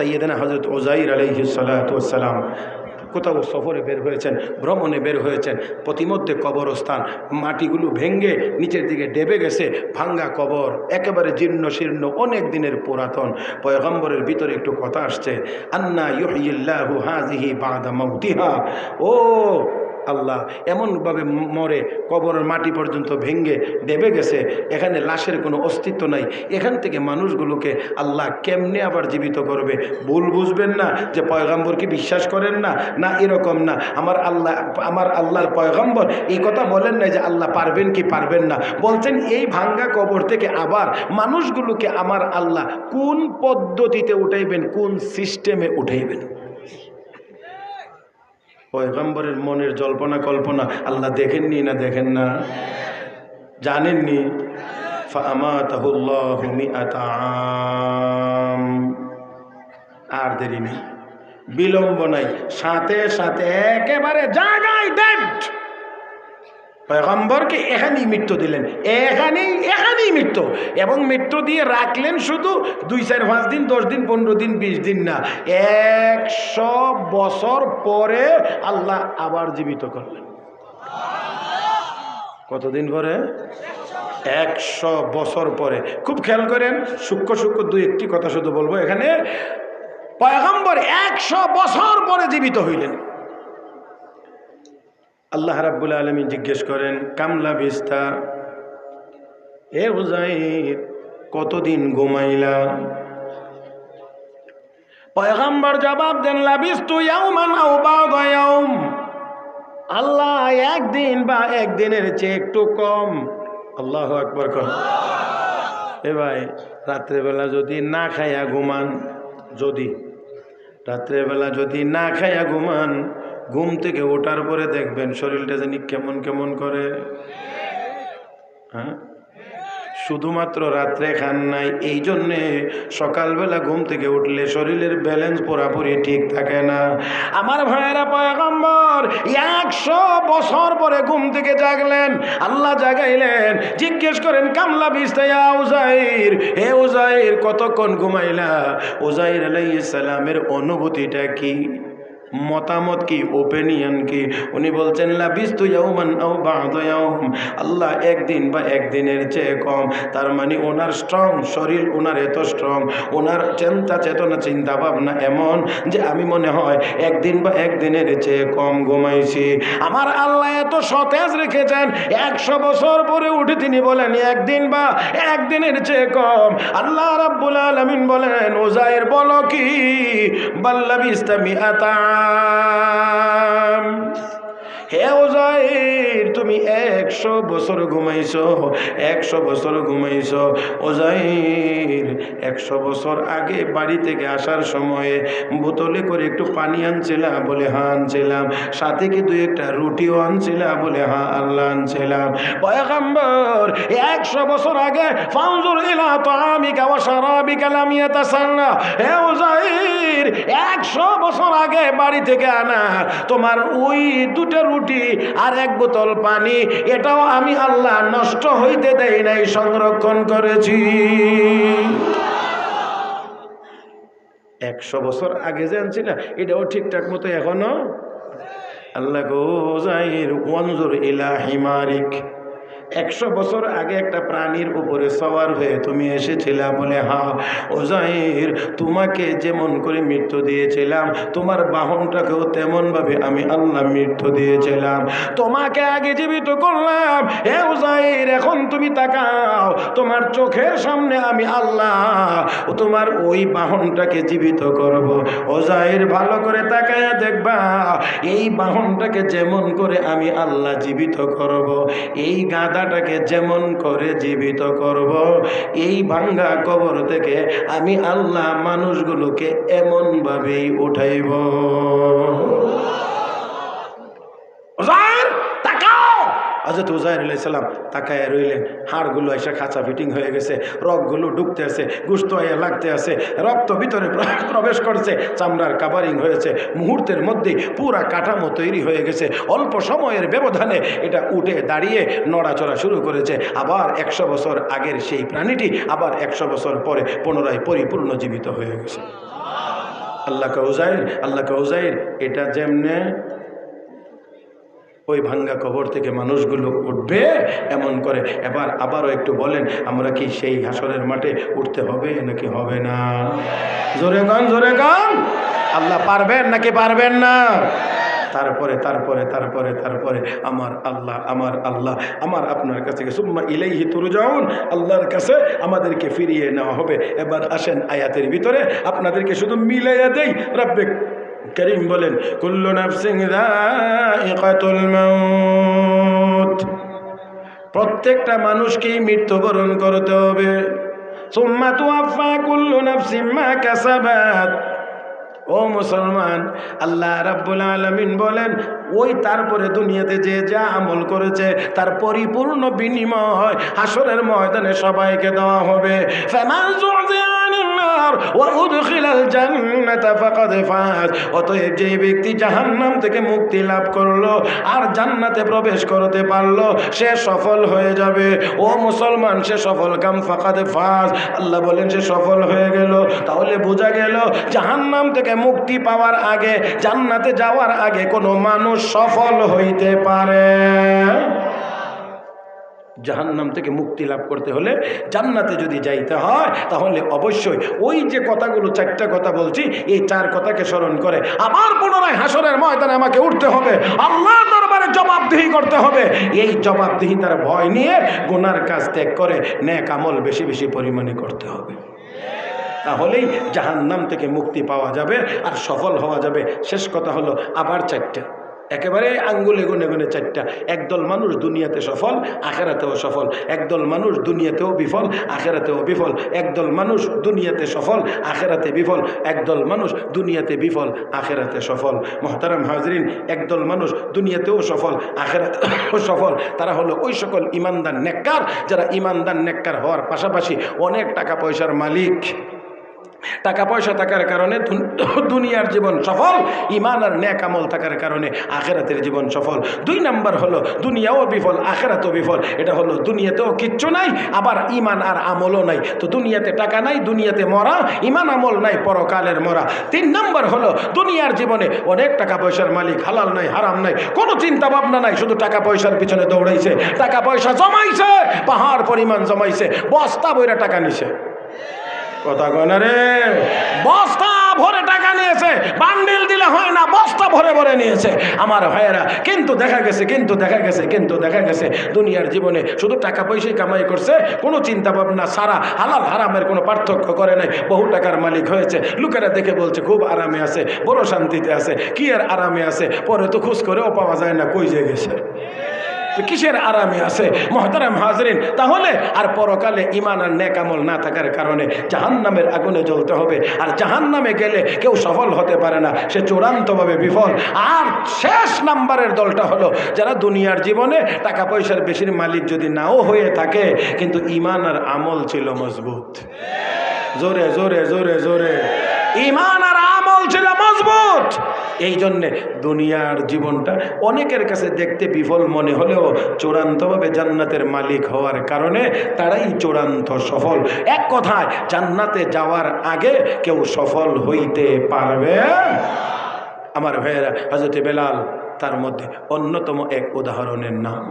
সৈয়দনা হজরত ওজাইর আলহিসাল্লাম কোথাও সফরে বের হয়েছেন, ভ্রমণে বের হয়েছেন প্রতিমধ্যে কবরস্থান, মাটিগুলো ভেঙ্গে নিচের দিকে ডেবে গেছে, ভাঙ্গা কবর, একেবারে জীর্ণ শীর্ণ, অনেক দিনের পুরাতন। পয়গম্বরের ভিতরে একটু কথা আসছে, আন্না ইহিল্লাহু হাজিহি বাদা মৌতিহা ও আল্লাহ এমনভাবে মরে, কবরের মাটি পর্যন্ত ভেঙ্গে ডেবে গেছে, এখানে লাশের কোনো অস্তিত্ব নাই। এখান থেকে মানুষগুলোকে আল্লাহ কেমনে আবার জীবিত করবে? ভুল বুঝবেন না যে পয়গাম্বরকে বিশ্বাস করেন না? না, এরকম না। আমার আল্লাহ, আমার আল্লাহর পয়গম্বর এই কথা বলেন না যে আল্লাহ পারবেন কি পারবেন না। বলছেন এই ভাঙ্গা কবর থেকে আবার মানুষগুলোকে আমার আল্লাহ কোন পদ্ধতিতে উঠাইবেন, কোন সিস্টেমে উঠাইবেন? পয়গম্বরের মনের জল্পনা কল্পনা, আল্লাহ দেখেননি না দেখেন না? জানেননি। আর দেরি নেই। বিলম্ব নাই। সাথে সাথে একেবারে জায়গায় ডেট পয়গম্বরকে এখানেই মৃত্যু দিলেন। এখানেই এখানেই মৃত্যু। এবং মৃত্যু দিয়ে রাখলেন শুধু দুই, চার, পাঁচ দিন, দশ দিন, পনেরো দিন, বিশ দিন না। একশো বছর পরে আল্লাহ আবার জীবিত করলেন। কতদিন পরে? একশো বছর পরে। খুব খেয়াল করেন, সূক্ষ্ম সূক্ষ্ম দুই, একটি কথা শুধু বলব এখানে। পয়গম্বর একশো বছর পরে জীবিত হইলেন। আল্লাহ রাব্বুল আলমী জিজ্ঞেস করেন, কামলা বিস্তা এ হুজাইর কতদিন ঘুমাইলা? পয়গম্বর জবাব দেন আল্লাহ একদিন বা একদিনের চেয়ে একটু কম। আল্লাহ আকবর কর। এ ভাই, রাত্রেবেলা যদি না খাইয়া ঘুমান, যদি। রাত্রেবেলা যদি না খাইয়া ঘুমান ঘুম থেকে ওঠার পরে দেখবেন শরীরটা জানি কেমন কেমন করে। হ্যাঁ? শুধুমাত্র রাত্রে খান নাই, এই জন্যে সকালবেলা ঘুম থেকে উঠলে শরীরের ব্যালেন্স পুরাপুরি ঠিক থাকে না। আমার ভাইয়েরা পয়গম্বর, একশো বছর পরে ঘুম থেকে জাগলেন, আল্লাহ জাগাইলেন, জিজ্ঞেস করেন কামলা বিস্তায়া উজাইর? হে উজাইর, কতক্ষণ ঘুমাইলা? উজাইর আলাইহিস সালামের অনুভূতিটা কি? মতামত কি ওপিনিয়ন কি? উনি বলছেন, লাবিস্তু ইয়াউমান আও বা'দা ইয়াউম। আল্লাহ একদিন বা একদিনের চেয়ে কম। তার মানে ওনার স্ট্রং শরীর ওনার এত স্ট্রং ওনার চিন্তা চেতনা চিন্তা ভাবনা এমন যে আমি মনে হয় একদিন বা একদিনের চেয়ে কম ঘুমাইছি। আমার আল্লাহ এত সতেজ রেখেছেন, একশো বছর পরে উঠে তিনি বলেন, একদিন বা একদিনের চেয়ে কম। আল্লাহ রাব্বুল আলামিন বলেন, ওজাইর বলো কি? বাল্লাবি ইসলামী আতাম হে ওজাইর, তুমি একশো বছর ঘুমাইছো, একশো বছর ঘুমাইছো। ওজাইর, একশো বছর আগে বাড়ি থেকে আসার সময়ে বোতলে করে একটু পানি আনছিলাম, বলে হ্যাঁ আনছিলাম। সাথে কি দুই একটা রুটিও আনছিলাম, বলে হ্যাঁ আল্লাহ আনছিলাম। পয়গম্বর, একশো বছর আগে ফাউজুর ইলা তো আমি কাওয়া সারাবি কালামিয়া তাসান্না হে ওজাইর, একশো বছর আগে বাড়ি থেকে আনা, তোমার ওই দুটো রুটি আর এক বোতল পানি, এটাও আমি আল্লাহ নষ্ট হইতে দেই নাই, সংরক্ষণ করেছি। একশো বছর আগে যে আনছি না, এটাও ঠিকঠাক মতো এখনও? আল্লাহ গো যাই ওয়ানজুর ইলা হিমারিক একশো বছর আগে একটা প্রাণীর উপরে সওয়ার হয়ে তুমি এসেছিলা বলে, হা ওজাইর তোমাকে যেমন করে মৃত্যু দিয়েছিলাম, তোমার বাহনটাকেও তেমনভাবে আমি আল্লাহ মৃত্যু দিয়েছিলাম। তোমাকে আগে জীবিত করলাম। হে ওজাইর এখন তুমি তাকাও, তোমার চোখের সামনে আমি আল্লাহ তোমার ওই বাহনটাকে জীবিত করব। ওজাইর ভালো করে তাকায় দেখবা, এই বাহনটাকে যেমন করে আমি আল্লাহ জীবিত করব। এই গাদাটাকে যেমন করে জীবিত করব এই ভাঙ্গা কবর থেকে আমি আল্লাহ মানুষগুলোকে এমনভাবেই উঠাইব ওজাইর তাকাও হজরত উজাইর আলাইসাল্লাম তাকায় রইলেন। হাড়গুলো এসে খাঁচা ফিটিং হয়ে গেছে, রগগুলো ঢুকতে আছে, গুস্ত হয়ে লাগতে আছে, রক্ত ভিতরে প্র- প্রবেশ করছে, চামড়ার কাভারিং হয়েছে, মুহূর্তের মধ্যেই পুরা কাঠামো তৈরি হয়ে গেছে। অল্প সময়ের ব্যবধানে এটা উঠে দাঁড়িয়ে নড়াচড়া শুরু করেছে। আবার একশো বছর আগের সেই প্রাণীটি আবার একশো বছর পরে পুনরায় পরিপূর্ণ জীবিত হয়ে গেছে। আল্লাহ কৌজাইর আল্লাহ কৌজাইর এটা যেমনে ওই ভাঙ্গা কবর থেকে মানুষগুলো উঠবে এমন করে। এবার আবারও একটু বলেন, আমরা কি সেই হাসরের মাঠে উঠতে হবে নাকি হবে না? জোরে গান জোরে গান। আল্লাহ পারবেন নাকি পারবেন না? তারপরে তারপরে তারপরে তারপরে আমার আল্লাহ আমার আল্লাহ, আমার আপনার কাছে সুম্মা ইলাইহি তুরজাউন আল্লাহর কাছে আমাদেরকে ফিরিয়ে নেওয়া হবে। এবার আসেন আয়াতের ভিতরে, আপনাদেরকে শুধু মিলাইয়া দেই রব্বে করিম বলেন, কুল্লু নাফসিং যায়িকাতুল মাউত। প্রত্যেকটা মানুষকেই মৃত্যুবরণ করতে হবে। সুম্মা তুয়াফা কুল্লু নাফসিম মা কাসাবাত। ও মুসলমান, আল্লাহ রাব্বুল আলামিন বলেন ওই তারপরে দুনিয়াতে যে যা আমল করেছে, তার পরিপূর্ণ বিনিময় হয় হাসরের ময়দানে সবাইকে দেওয়া হবে। অতএব যে ব্যক্তি জাহান্নাম থেকে মুক্তি লাভ করল আর জান্নাতে প্রবেশ করতে পারল, সে সফল হয়ে যাবে। ও মুসলমান, সে সফল ফাজ। আল্লাহ বলেন, সে সফল হয়ে গেল। তাহলে বোঝা গেল, জাহান্নাম থেকে মুক্তি পাওয়ার আগে, জান্নাতে যাওয়ার আগে কোনো মানুষ সফল হইতে পারে। জাহান্নাম থেকে মুক্তি লাভ করতে হলে জান্নাতে যদি যাইতে হয়, তাহলে অবশ্যই ওই যে কথাগুলো চারটা কথা বলছি, এই চার কথাকে স্মরণ করে আবার পুনরায় হাসনের ময়দানে আমাকে উঠতে হবে। আল্লাহ দরবারে জবাবদিহি করতে হবে। এই জবাবদিহি তার ভয় নিয়ে গুনার কাজ ত্যাগ করে ন্যাক আমল বেশি বেশি পরিমাণে করতে হবে। তাহলেই জাহান্নাম থেকে মুক্তি পাওয়া যাবে আর সফল হওয়া যাবে। শেষ কথা হলো আবার চারটা। একেবারে আঙ্গুলে গুনে গুনে চারটা। একদল মানুষ দুনিয়াতে সফল, আখেরাতেও সফল। একদল মানুষ দুনিয়াতেও বিফল, আখেরাতেও বিফল। একদল মানুষ দুনিয়াতে সফল, আখেরাতে বিফল। একদল মানুষ দুনিয়াতে বিফল, আখেরাতে সফল। মহতারাম হাজরিন, একদল মানুষ দুনিয়াতেও সফল, আখেরাতেও সফল। তারা হলো ওই সকল ইমানদার নেককার, যারা ইমানদার নেককার হওয়ার পাশাপাশি অনেক টাকা পয়সার মালিক। টাকা পয়সা থাকার কারণে দুনিয়ার জীবন সফল ইমান আর ন্যাক আমল থাকার কারণে আখেরাতের জীবন সফল। দুই নাম্বার হলো, দুনিয়াও বিফল, আখেরাতও বিফল। এটা হলো, দুনিয়াতেও কিচ্ছু নাই, আবার ইমান আর আমলও নাই। তো দুনিয়াতে টাকা নাই, দুনিয়াতে মরা ইমান আমল নাই, পরকালের মরা। তিন নাম্বার হলো, দুনিয়ার জীবনে অনেক টাকা পয়সার মালিক হালাল নাই, হারাম নাই। কোনো চিন্তা ভাবনা নাই, শুধু টাকা পয়সার পিছনে দৌড়াইছে। টাকা পয়সা জমাইছে, পাহাড় পরিমাণ জমাইছে, বস্তা বইরা টাকা নিছে। কথা কয় রে? বস্তা ভরে টাকা নিয়েছে, বান্ডিল দিলে হয় না, বস্তা ভরে ভরে নিয়েছে। আমার ভাইয়েরা, কিন্তু দেখা গেছে, কিন্তু দেখা গেছে, কিন্তু দেখা গেছে, দুনিয়ার জীবনে শুধু টাকা পয়সাই কামাই করছে, কোনো চিন্তা ভাবনা সারা হালাল হারামের কোনো পার্থক্য করে নাই। বহু টাকার মালিক হয়েছে, লোকেরা দেখে বলছে, খুব আরামে আছে, বড় শান্তিতে আছে, কি আর আরামে আছে? পরে তো খুশ করেও পাওয়া যায় না, কই যে গেছে? কিসের আরামে আছে? মহতারাম হাজরিন, তাহলে আর পরকালে ইমান আর নেকামল না থাকার কারণে জাহান্নামের আগুনে জ্বলতে হবে। আর জাহান্নামে গেলে কেউ সফল হতে পারে না, সে চূড়ান্তভাবে বিফল। আর শেষ নাম্বারের দলটা হলো যারা দুনিয়ার জীবনে টাকা পয়সার বেশির মালিক যদি নাও হয়ে থাকে, কিন্তু ইমান আর আমল ছিল মজবুত। জোরে জোরে জোরে জোরে। ইমান আর আমল ছিল মজবুত। এই জন্যে দুনিয়ার জীবনটা অনেকের কাছে দেখতে বিফল মনে হলেও চূড়ান্তভাবে জান্নাতের মালিক হওয়ার কারণে তারাই চূড়ান্ত সফল। এক কথায়, জান্নাতে যাওয়ার আগে কেউ সফল হইতে পারবে? আমার ভাইয়েরা হজরতে বেলাল তার মধ্যে অন্যতম এক উদাহরণের নাম।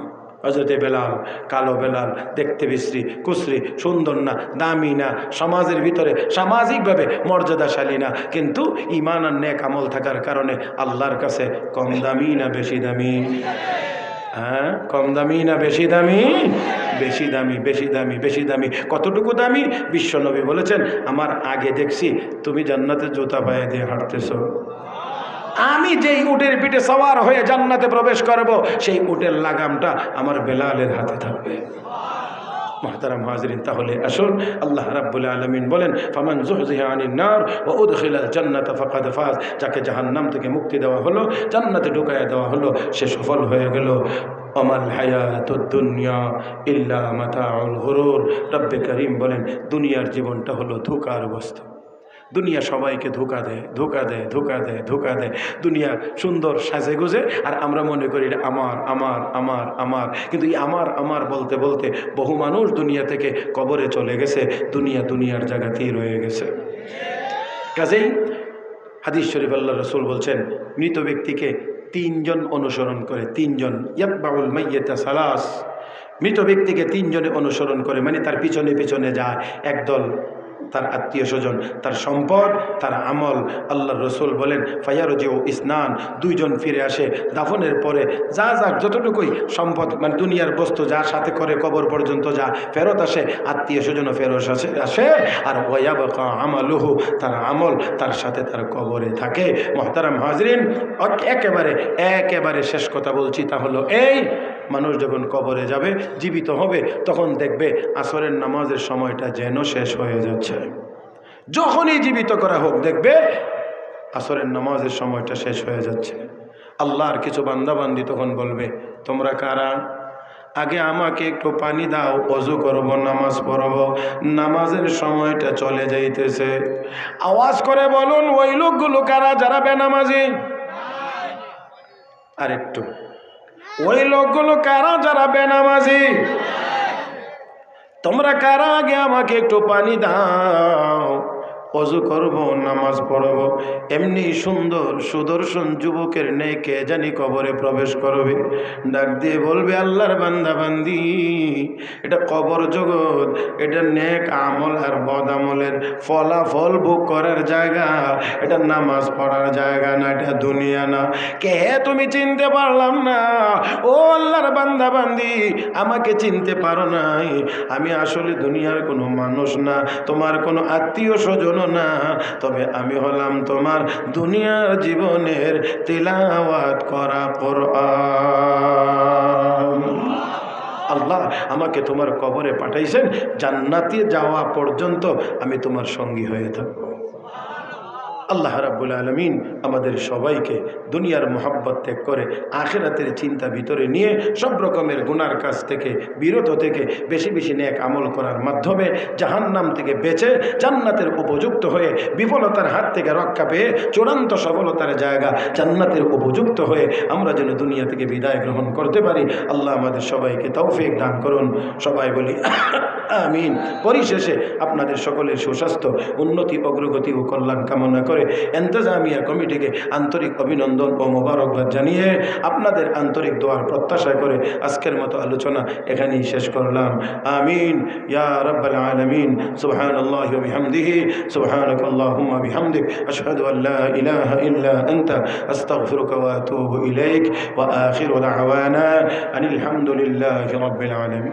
হজরতে বেলাল, কালো বেলাল, দেখতে বিশ্রী, কুশ্রী, সুন্দর না, দামি না, সমাজের ভিতরে সামাজিকভাবে মর্যাদাশালী না, কিন্তু ইমান আর নেক আমল থাকার কারণে আল্লাহর কাছে কম দামি না বেশি দামি? হ্যাঁ কম দামি না বেশি দামি? বেশি দামি বেশি দামি বেশি দামি। কতটুকু দামি? বিশ্বনবী বলেছেন, আমার আগে দেখছি, তুমি জান্নাতে জুতা পায়ে দিয়ে হাঁটতেছো। আমি যেই উটের পিঠে সওয়ার হয়ে জান্নাতে প্রবেশ করব, সেই উটের লাগামটা আমার বেলালের হাতে থাকবে। মহতারাম হাজরিন, তাহলে আসুন, আল্লাহ রাব্বুল আলমিন বলেন, ফামান জুহজিহা নার ও উদখিলাল জান্নাত ফাকাদ ফাজ। যাকে জাহান্নাম থেকে মুক্তি দেওয়া হলো, জান্নাতে ঢুকায় দেওয়া হলো, সে সফল হয়ে গেল। অমাল হায়াতুদ দুনিয়া ইল্লা মাতাউল গুরুর। রব্বে করিম বলেন, দুনিয়ার জীবনটা হলো ধোকার বস্তু। দুনিয়া সবাইকে ধোকা দেয় ধোকা দেয় ধোকা দেয় ধোকা দেয়। দুনিয়া সুন্দর সাজে গুজে, আর আমরা মনে করি আমার আমার আমার আমার। কিন্তু এই আমার আমার বলতে বলতে বহু মানুষ দুনিয়া থেকে কবরে চলে গেছে, দুনিয়া দুনিয়ার জায়গাতেই রয়ে গেছে। কাজেই হাদিস শরীফ আল্লাহ রসুল বলছেন, মৃত ব্যক্তিকে তিনজন অনুসরণ করে, তিনজন। ইয়াতবাউল মাইয়েতা সালাস। মৃত ব্যক্তিকে তিনজনে অনুসরণ করে মানে তার পিছনে পিছনে যায়, একদল তার আত্মীয় স্বজন, তার সম্পদ, তার আমল। আল্লাহ রসুল বলেন ফায়ারজি ও ইসনান দুইজন ফিরে আসে। দাফনের পরে যা যা, যতটুকুই সম্পদ মানে দুনিয়ার বস্তু যা সাথে করে কবর পর্যন্ত যা ফেরত আসে, আত্মীয় স্বজনও ফেরত আসে আসে। আর আমালুহু, তার আমল তার সাথে তার কবরে থাকে। মহতারাম হাজরিন, একেবারে একেবারে শেষ কথা বলছি, তা হলো এই, মানুষ যখন কবরে যাবে, জীবিত হবে, তখন দেখবে আসরের নামাজের সময়টা যেন শেষ হয়ে যাচ্ছে। যখনই জীবিত করা হোক, দেখবে আসরের নামাজের সময়টা শেষ হয়ে যাচ্ছে। আল্লাহর কিছু বান্দাবান্দি তখন বলবে, তোমরা কারা? আগে আমাকে একটু পানি দাও, অজু করব, নামাজ পড়ব। নামাজের সময়টা চলে যাইতেছে। আওয়াজ করে বলুন, ওই লোকগুলো কারা? যারা বেনামাজি? আর একটু ওই লোকগুলো কারা যারা বেনামাজি? তোমরা কারা আগে আমাকে একটু পানি দাও অজু করব, নামাজ পড়ব। এমনি সুন্দর সুদর্শন যুবকের নেই কে জানি কবরে প্রবেশ করবে। ডাক দিয়ে বলবে, আল্লাহর বান্দা, বান্দি, এটা কবর জগৎ, এটা নেক আমল আর বদ আমলের ফলাফল ভোগ করার জায়গা। এটা নামাজ পড়ার জায়গা না, এটা দুনিয়া না। কে তুমি চিনতে পারলাম না। ও আল্লাহর বান্দা, বান্দি, আমাকে চিনতে পারো নাই। আমি আসলে দুনিয়ার কোনো মানুষ না। তোমার কোনো আত্মীয় স্বজন না। তবে আমি হলাম তোমার দুনিয়ার জীবনের তিলাওয়াত করা কোরআন। আল্লাহ আমাকে তোমার কবরে পাঠাইছেন, জান্নাতে যাওয়া পর্যন্ত আমি তোমার সঙ্গী হয়ে থাকব। আল্লাহ রাব্বুল আলমিন আমাদের সবাইকে দুনিয়ার মোহাব্বত ত্যাগ করে আখেরাতের চিন্তা ভিতরে নিয়ে সব রকমের গুনার কাছ থেকে, বিরত থেকে বেশি বেশি নেক আমল করার মাধ্যমে জাহান্নাম থেকে বেঁচে জান্নাতের উপযুক্ত হয়ে বিফলতার হাত থেকে রক্ষা পেয়ে চূড়ান্ত সফলতার জায়গা জান্নাতের উপযুক্ত হয়ে আমরা যেন দুনিয়া থেকে বিদায় গ্রহণ করতে পারি। আল্লাহ আমাদের সবাইকে তৌফিক দান করুন। সবাই বলি, আমিন। পরিশেষে আপনাদের সকলের সুস্বাস্থ্য, উন্নতি, অগ্রগতি ও কল্যাণ কামনা করে এন্তজামিয়া কমিটিকে আন্তরিক অভিনন্দন ও মোবারকবাদ জানিয়ে আপনাদের আন্তরিক দোয়ার প্রত্যাশা করে আজকের মতো আলোচনা এখানেই শেষ করলাম। আমিন। ইয়া আলামিন। সুবহানাল্লাহি ওয়া বিহামদিহি। সুবহানাক আল্লাহুম্মা বিহামদিক। আশহাদু আনিল